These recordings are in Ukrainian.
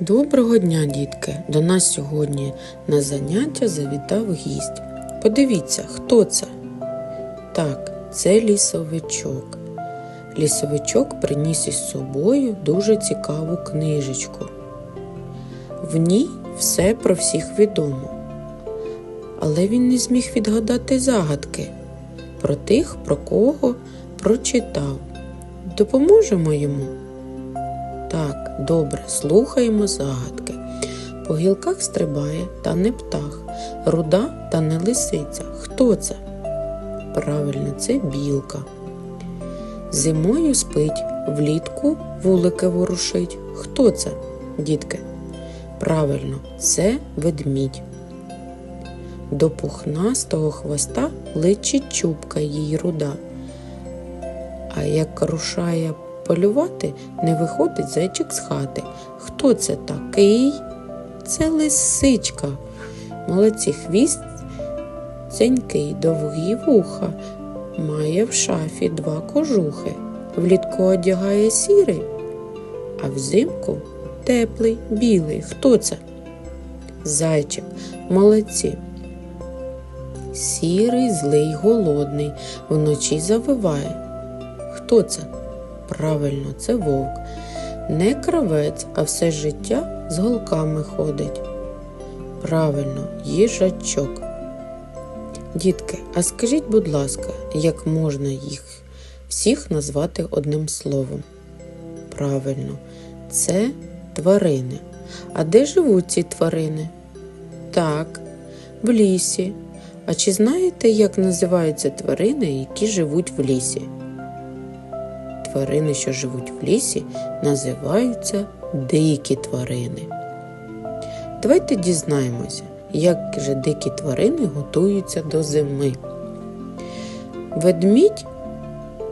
Доброго дня, дітки! До нас сьогодні на заняття завітав гість. Подивіться, хто це? Так, це лісовичок. Лісовичок приніс із собою дуже цікаву книжечку. В ній все про всіх відомо. Але він не зміг відгадати загадки про тих, про кого прочитав. Допоможемо йому. Так, добре, слухаємо загадки. По гілках стрибає, та не птах, руда та не лисиця. Хто це? Правильно, це білка. Зимою спить, влітку вулики ворушить. Хто це, дітки? Правильно, це ведмідь. До пухнастого хвоста личить чубка їй руда. А як рушає полювати, не виходить зайчик з хати. Хто це такий? Це лисичка. Молодці хвіст ценький, довгі вуха, має в шафі два кожухи. Влітку одягає сірий, а взимку теплий, білий. Хто це? Зайчик, молодці. Сірий, злий, голодний, вночі завиває. Хто це? Правильно, це вовк. Не кравець, а все життя з голками ходить. Правильно, їжачок. Дітки, а скажіть, будь ласка, як можна їх всіх назвати одним словом? Правильно, це тварини. А де живуть ці тварини? Так, в лісі. А чи знаєте, як називаються тварини, які живуть в лісі? Тварини, що живуть в лісі, називаються дикі тварини. Давайте дізнаємося, як же дикі тварини готуються до зими. Ведмідь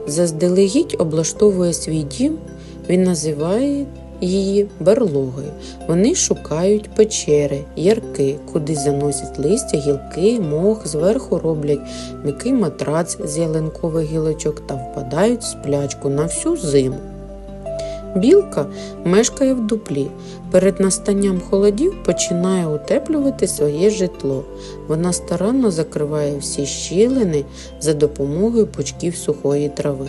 заздалегідь облаштовує свій дім, він називає її берлогою. Вони шукають печери, ярки, куди заносять листя, гілки, мох, зверху роблять м'який матрац з ялинкових гілочок та впадають в сплячку на всю зиму. Білка мешкає в дуплі. Перед настанням холодів починає утеплювати своє житло. Вона старанно закриває всі щілини за допомогою пучків сухої трави.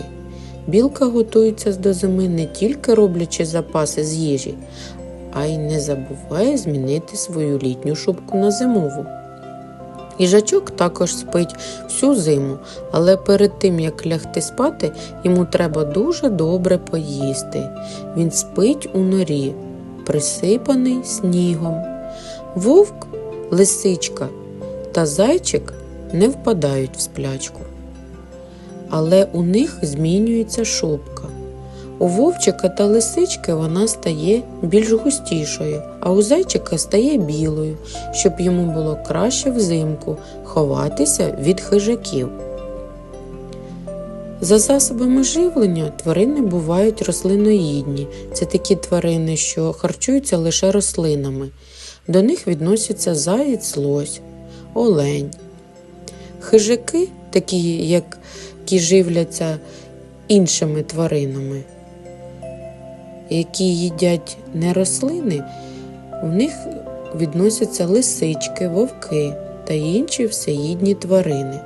Білка готується до зими не тільки роблячи запаси з їжі, а й не забуває змінити свою літню шубку на зимову. Їжачок також спить всю зиму, але перед тим як лягти спати, йому треба дуже добре поїсти. Він спить у норі, присипаний снігом. Вовк, лисичка та зайчик не впадають в сплячку але у них змінюється шубка. У вовчика та лисички вона стає більш густішою, а у зайчика стає білою, щоб йому було краще взимку ховатися від хижаків. За засобами живлення тварини бувають рослиноїдні. Це такі тварини, що харчуються лише рослинами. До них відносяться заєць, лось, олень. Хижаки, такі як які живляться іншими тваринами, які їдять не рослини, в них відносяться лисички, вовки та інші всеїдні тварини.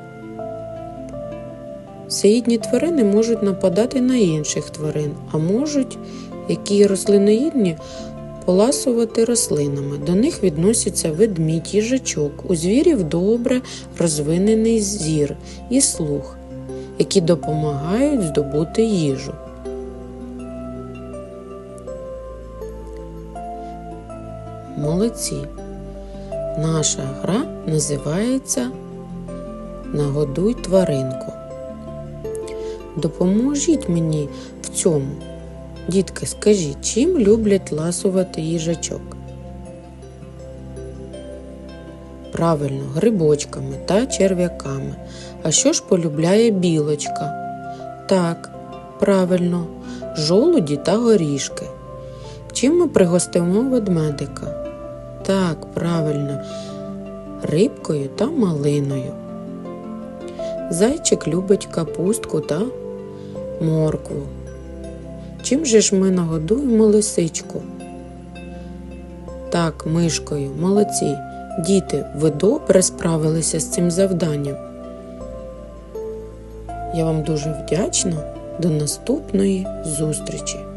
Всеїдні тварини можуть нападати на інших тварин, а можуть, які рослиноїдні, поласувати рослинами. До них відносяться ведмідь, їжачок. У звірів добре розвинений зір і слух які допомагають здобути їжу. Молодці. Наша гра називається Нагодуй тваринку. Допоможіть мені в цьому. Дітки, скажіть, чим люблять ласувати їжачок? Правильно, грибочками та черв'яками. А що ж полюбляє білочка? Так, правильно, жолуді та горішки. Чим ми пригостимо ведмедика? Так, правильно, рибкою та малиною. Зайчик любить капустку та моркву. Чим же ж ми нагодуємо лисичку? Так, мишкою, молодці. Діти, ви добре справилися з цим завданням. Я вам дуже вдячна. До наступної зустрічі!